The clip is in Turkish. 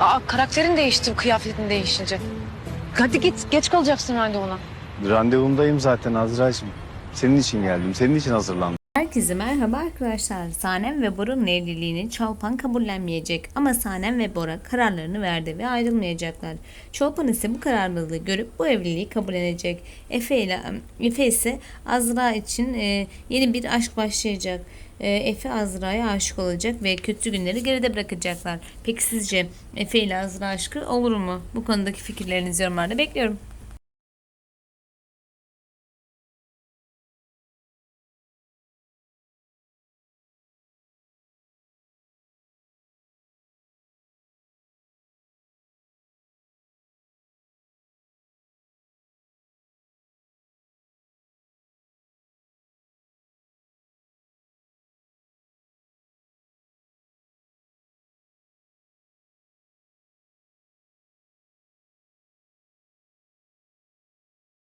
Aa, karakterin değişti, kıyafetin değişince. Hadi git, geç kalacaksın randevuna. Randevumdayım zaten Azra'cığım. Senin için geldim, senin için hazırlandım. Herkese merhaba arkadaşlar. Sanem ve Bora'nın evliliğini Çolpan kabullenmeyecek ama Sanem ve Bora kararlarını verdi ve ayrılmayacaklar. Çolpan ise bu kararlılığı görüp bu evliliği kabullenecek. Efe ile Efe ise Azra için e, yeni bir aşk başlayacak. E, Efe Azra'ya aşık olacak ve kötü günleri geride bırakacaklar. Peki sizce Efe ile Azra aşkı olur mu? Bu konudaki fikirlerinizi yorumlarda bekliyorum.